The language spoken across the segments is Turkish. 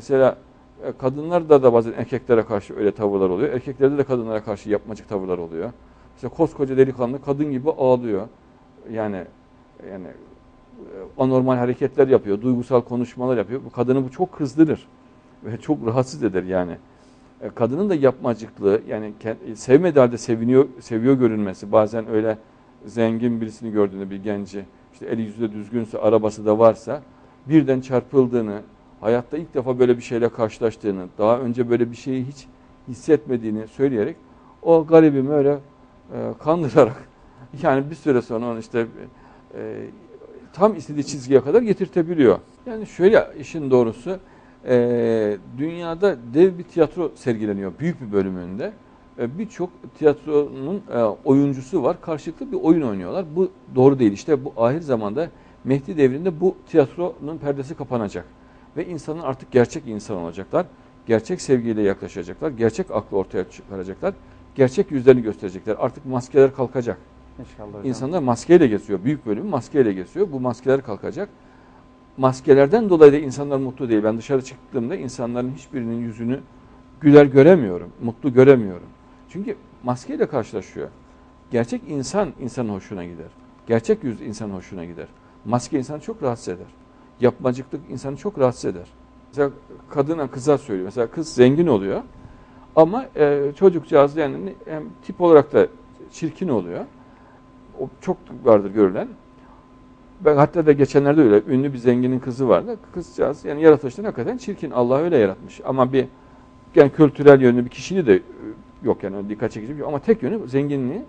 Mesela e, kadınlarda da bazen erkeklere karşı öyle tavırlar oluyor. Erkeklerde de kadınlara karşı yapmacık tavırlar oluyor. Mesela koskoca delikanlı kadın gibi ağlıyor. Yani yani e, anormal hareketler yapıyor, duygusal konuşmalar yapıyor. Bu kadını bu çok kızdırır ve çok rahatsız eder yani. E, kadının da yapmacıklığı yani sevmediği halde seviniyor, seviyor görünmesi bazen öyle zengin birisini gördüğünde bir genci işte eli yüzü de düzgünse arabası da varsa birden çarpıldığını hayatta ilk defa böyle bir şeyle karşılaştığını daha önce böyle bir şeyi hiç hissetmediğini söyleyerek o garibimi öyle e, kandırarak yani bir süre sonra onu işte e, tam istediği çizgiye kadar getirtebiliyor. Yani şöyle işin doğrusu e, dünyada dev bir tiyatro sergileniyor büyük bir bölümünde. E, Birçok tiyatronun e, oyuncusu var. Karşılıklı bir oyun oynuyorlar. Bu doğru değil. İşte bu ahir zamanda Mehdi devrinde bu tiyatronun perdesi kapanacak. Ve insanın artık gerçek insan olacaklar. Gerçek sevgiyle yaklaşacaklar. Gerçek aklı ortaya çıkaracaklar. Gerçek yüzlerini gösterecekler. Artık maskeler kalkacak. İnşallah hocam. İnsanlar maskeyle geziyor. Büyük bölümü maskeyle geziyor. Bu maskeler kalkacak maskelerden dolayı da insanlar mutlu değil. Ben dışarı çıktığımda insanların hiçbirinin yüzünü güler göremiyorum, mutlu göremiyorum. Çünkü maskeyle karşılaşıyor. Gerçek insan insanın hoşuna gider. Gerçek yüz insanın hoşuna gider. Maske insanı çok rahatsız eder. Yapmacıklık insanı çok rahatsız eder. Mesela kadına kıza söylüyor. Mesela kız zengin oluyor. Ama e, çocukcağız yani hem tip olarak da çirkin oluyor. O çok vardır görülen. Ben hatta da geçenlerde öyle ünlü bir zenginin kızı vardı. Kızcağız yani yaratılıştan hakikaten çirkin. Allah öyle yaratmış. Ama bir yani kültürel yönlü bir kişiliği de e, yok yani dikkat çekici bir şey. Ama tek yönü zenginliği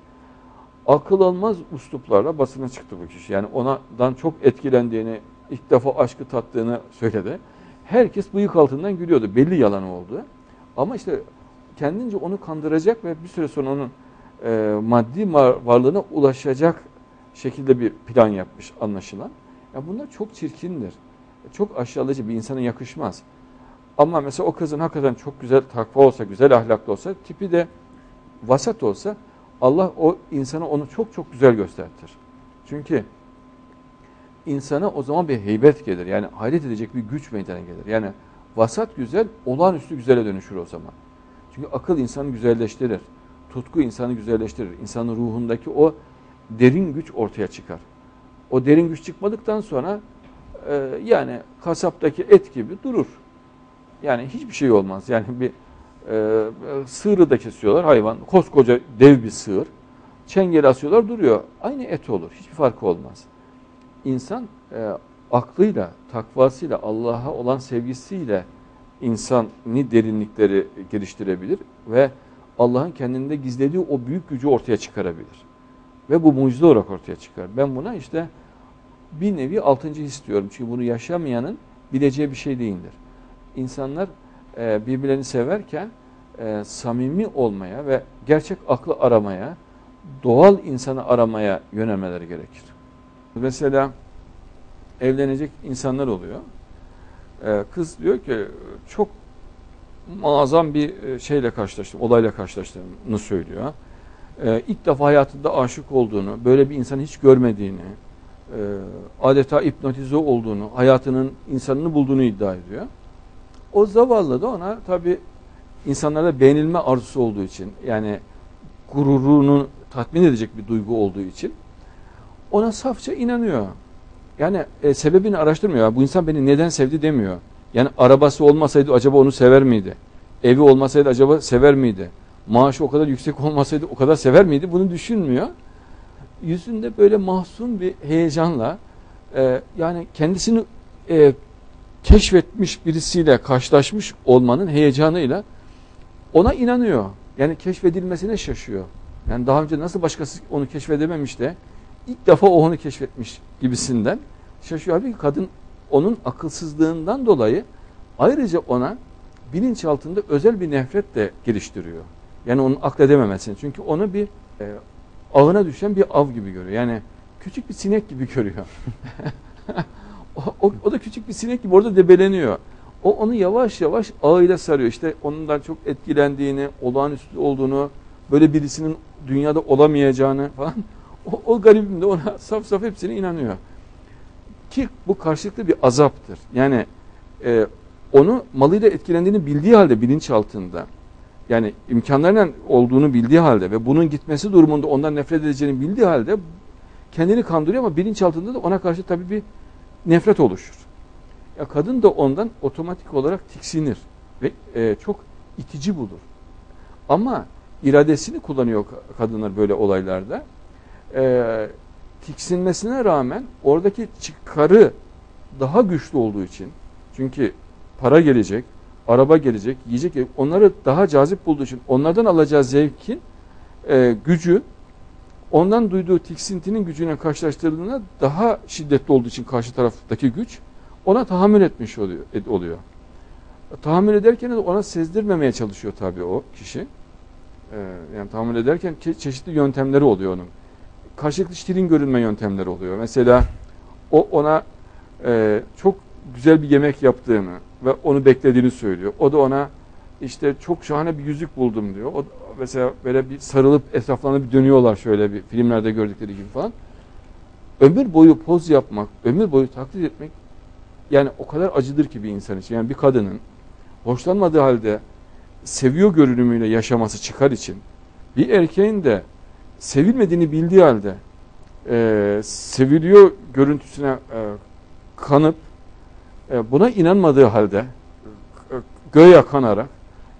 akıl almaz usluplarla basına çıktı bu kişi. Yani onadan çok etkilendiğini, ilk defa aşkı tattığını söyledi. Herkes bıyık altından gülüyordu. Belli yalan oldu. Ama işte kendince onu kandıracak ve bir süre sonra onun e, maddi varlığına ulaşacak şekilde bir plan yapmış anlaşılan. Ya bunlar çok çirkindir. Çok aşağılayıcı bir insana yakışmaz. Ama mesela o kızın hakikaten çok güzel takva olsa, güzel ahlaklı olsa, tipi de vasat olsa Allah o insana onu çok çok güzel göstertir. Çünkü insana o zaman bir heybet gelir. Yani hayret edecek bir güç meydana gelir. Yani vasat güzel, olağanüstü güzele dönüşür o zaman. Çünkü akıl insanı güzelleştirir. Tutku insanı güzelleştirir. İnsanın ruhundaki o derin güç ortaya çıkar. O derin güç çıkmadıktan sonra e, yani kasaptaki et gibi durur. Yani hiçbir şey olmaz. Yani bir e, sığırı da kesiyorlar hayvan. Koskoca dev bir sığır. Çengel asıyorlar duruyor. Aynı et olur. Hiçbir farkı olmaz. İnsan e, aklıyla, takvasıyla, Allah'a olan sevgisiyle insanı derinlikleri geliştirebilir ve Allah'ın kendinde gizlediği o büyük gücü ortaya çıkarabilir. Ve bu mucize olarak ortaya çıkar. Ben buna işte bir nevi altıncı his diyorum. Çünkü bunu yaşamayanın bileceği bir şey değildir. İnsanlar e, birbirlerini severken e, samimi olmaya ve gerçek aklı aramaya, doğal insanı aramaya yönelmeleri gerekir. Mesela evlenecek insanlar oluyor. E, kız diyor ki çok muazzam bir e, şeyle karşılaştım, olayla karşılaştığını söylüyor e, ilk defa hayatında aşık olduğunu, böyle bir insanı hiç görmediğini, e, adeta hipnotize olduğunu, hayatının insanını bulduğunu iddia ediyor. O zavallı da ona tabi insanlarda beğenilme arzusu olduğu için, yani gururunu tatmin edecek bir duygu olduğu için ona safça inanıyor. Yani e, sebebini araştırmıyor. Bu insan beni neden sevdi demiyor. Yani arabası olmasaydı acaba onu sever miydi? Evi olmasaydı acaba sever miydi? maaşı o kadar yüksek olmasaydı o kadar sever miydi? Bunu düşünmüyor. Yüzünde böyle mahzun bir heyecanla e, yani kendisini e, keşfetmiş birisiyle karşılaşmış olmanın heyecanıyla ona inanıyor. Yani keşfedilmesine şaşıyor. Yani daha önce nasıl başkası onu keşfedememiş de ilk defa o onu keşfetmiş gibisinden şaşıyor. Halbuki kadın onun akılsızlığından dolayı ayrıca ona bilinç altında özel bir nefret de geliştiriyor. Yani onun akledememesini. Çünkü onu bir e, ağına düşen bir av gibi görüyor. Yani küçük bir sinek gibi görüyor. o, o, o da küçük bir sinek gibi orada debeleniyor. O onu yavaş yavaş ağıyla sarıyor. İşte ondan çok etkilendiğini, olağanüstü olduğunu, böyle birisinin dünyada olamayacağını falan. O, o garibim de ona saf saf hepsine inanıyor. Ki bu karşılıklı bir azaptır. Yani e, onu malıyla etkilendiğini bildiği halde bilinç altında yani imkanlarıyla olduğunu bildiği halde ve bunun gitmesi durumunda ondan nefret edeceğini bildiği halde kendini kandırıyor ama bilinç altında da ona karşı tabii bir nefret oluşur. Ya kadın da ondan otomatik olarak tiksinir ve e, çok itici bulur. Ama iradesini kullanıyor kadınlar böyle olaylarda. E, tiksinmesine rağmen oradaki çıkarı daha güçlü olduğu için çünkü para gelecek, araba gelecek, yiyecek onları daha cazip bulduğu için onlardan alacağı zevkin e, gücü ondan duyduğu tiksintinin gücüne karşılaştırdığında daha şiddetli olduğu için karşı taraftaki güç ona tahammül etmiş oluyor. oluyor. Tahammül ederken de ona sezdirmemeye çalışıyor tabii o kişi. Ee, yani tahammül ederken çeşitli yöntemleri oluyor onun. Karşılıklı şirin görünme yöntemleri oluyor. Mesela o ona e, çok güzel bir yemek yaptığını ve onu beklediğini söylüyor. O da ona işte çok şahane bir yüzük buldum diyor. O mesela böyle bir sarılıp etraflarına bir dönüyorlar şöyle bir filmlerde gördükleri gibi falan. Ömür boyu poz yapmak, ömür boyu taklit etmek yani o kadar acıdır ki bir insan için. Yani bir kadının hoşlanmadığı halde seviyor görünümüyle yaşaması çıkar için bir erkeğin de sevilmediğini bildiği halde e, seviliyor görüntüsüne e, kanıp e, buna inanmadığı halde e, göğe kanarak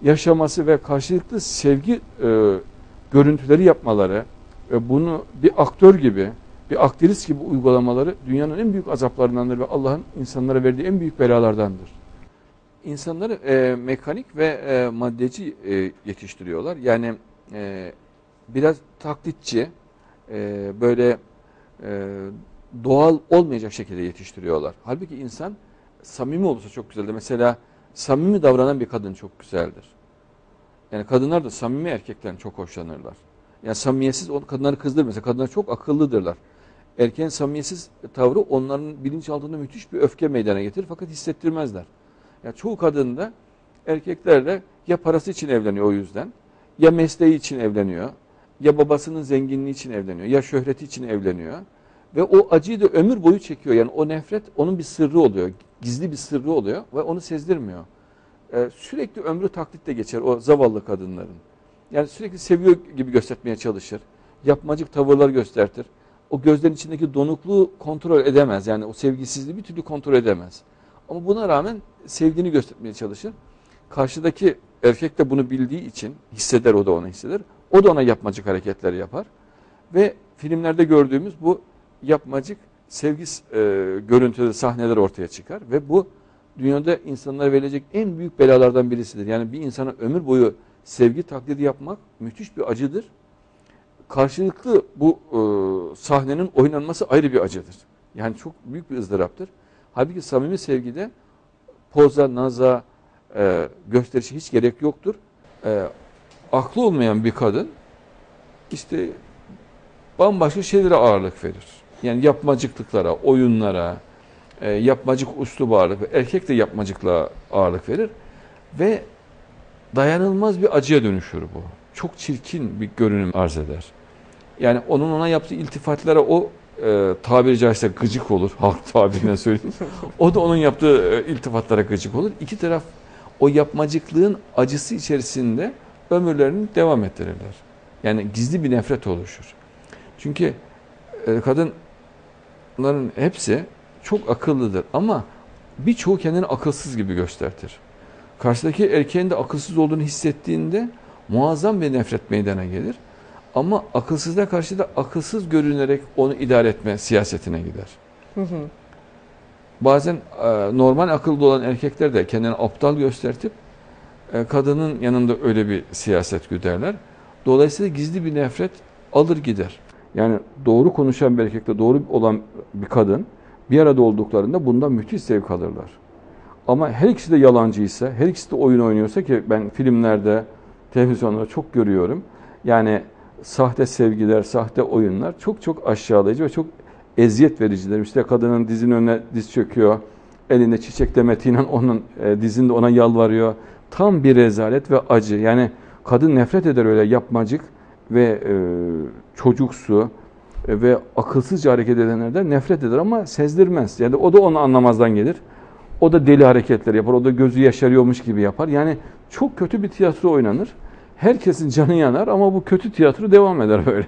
yaşaması ve karşılıklı sevgi e, görüntüleri yapmaları ve bunu bir aktör gibi, bir aktrist gibi uygulamaları dünyanın en büyük azaplarındandır ve Allah'ın insanlara verdiği en büyük belalardandır. İnsanları e, mekanik ve e, maddeci e, yetiştiriyorlar. Yani e, biraz taklitçi, e, böyle e, doğal olmayacak şekilde yetiştiriyorlar. Halbuki insan samimi olursa çok güzeldir. Mesela samimi davranan bir kadın çok güzeldir. Yani kadınlar da samimi erkekten çok hoşlanırlar. Yani samimiyetsiz kadınları kızdır mesela. Kadınlar çok akıllıdırlar. Erkeğin samimiyetsiz tavrı onların bilinçaltında müthiş bir öfke meydana getirir fakat hissettirmezler. Yani çoğu kadın da erkeklerle ya parası için evleniyor o yüzden, ya mesleği için evleniyor, ya babasının zenginliği için evleniyor, ya şöhreti için evleniyor. Ve o acıyı da ömür boyu çekiyor. Yani o nefret onun bir sırrı oluyor. Gizli bir sırrı oluyor ve onu sezdirmiyor. Ee, sürekli ömrü taklitle geçer o zavallı kadınların. Yani sürekli seviyor gibi göstermeye çalışır. Yapmacık tavırlar göstertir. O gözlerin içindeki donukluğu kontrol edemez. Yani o sevgisizliği bir türlü kontrol edemez. Ama buna rağmen sevdiğini göstermeye çalışır. Karşıdaki erkek de bunu bildiği için hisseder o da onu hisseder. O da ona yapmacık hareketler yapar. Ve filmlerde gördüğümüz bu yapmacık sevgi e, görüntüleri, sahneler ortaya çıkar. Ve bu dünyada insanlara verilecek en büyük belalardan birisidir. Yani bir insana ömür boyu sevgi taklidi yapmak müthiş bir acıdır. Karşılıklı bu e, sahnenin oynanması ayrı bir acıdır. Yani çok büyük bir ızdıraptır. Halbuki samimi sevgide poza, naza, e, gösterişe hiç gerek yoktur. E, aklı olmayan bir kadın işte bambaşka şeylere ağırlık verir. Yani yapmacıklıklara, oyunlara, e, yapmacık usluba ağırlık verir. Erkek de yapmacıkla ağırlık verir. Ve dayanılmaz bir acıya dönüşür bu. Çok çirkin bir görünüm arz eder. Yani onun ona yaptığı iltifatlara o e, tabiri caizse gıcık olur. Halk tabirinden söyleyeyim. o da onun yaptığı e, iltifatlara gıcık olur. İki taraf o yapmacıklığın acısı içerisinde ömürlerini devam ettirirler. Yani gizli bir nefret oluşur. Çünkü e, kadınların hepsi çok akıllıdır ama birçoğu kendini akılsız gibi göstertir. Karşıdaki erkeğin de akılsız olduğunu hissettiğinde muazzam bir nefret meydana gelir. Ama akılsızlığa karşı da akılsız görünerek onu idare etme siyasetine gider. Hı hı. Bazen e, normal akıllı olan erkekler de kendini aptal göstertip kadının yanında öyle bir siyaset güderler. Dolayısıyla gizli bir nefret alır gider. Yani doğru konuşan bir erkekle doğru olan bir kadın bir arada olduklarında bundan müthiş zevk alırlar. Ama her ikisi de yalancıysa, her ikisi de oyun oynuyorsa ki ben filmlerde, televizyonlarda çok görüyorum. Yani sahte sevgiler, sahte oyunlar çok çok aşağılayıcı ve çok eziyet vericiler. İşte kadının dizinin önüne diz çöküyor, elinde çiçek demetiyle onun e, dizinde ona yalvarıyor. Tam bir rezalet ve acı. Yani kadın nefret eder öyle yapmacık ve e, çocuksu e, ve akılsızca hareket edenlerden nefret eder ama sezdirmez. Yani o da onu anlamazdan gelir. O da deli hareketler yapar. O da gözü yaşarıyormuş gibi yapar. Yani çok kötü bir tiyatro oynanır. Herkesin canı yanar ama bu kötü tiyatro devam eder böyle.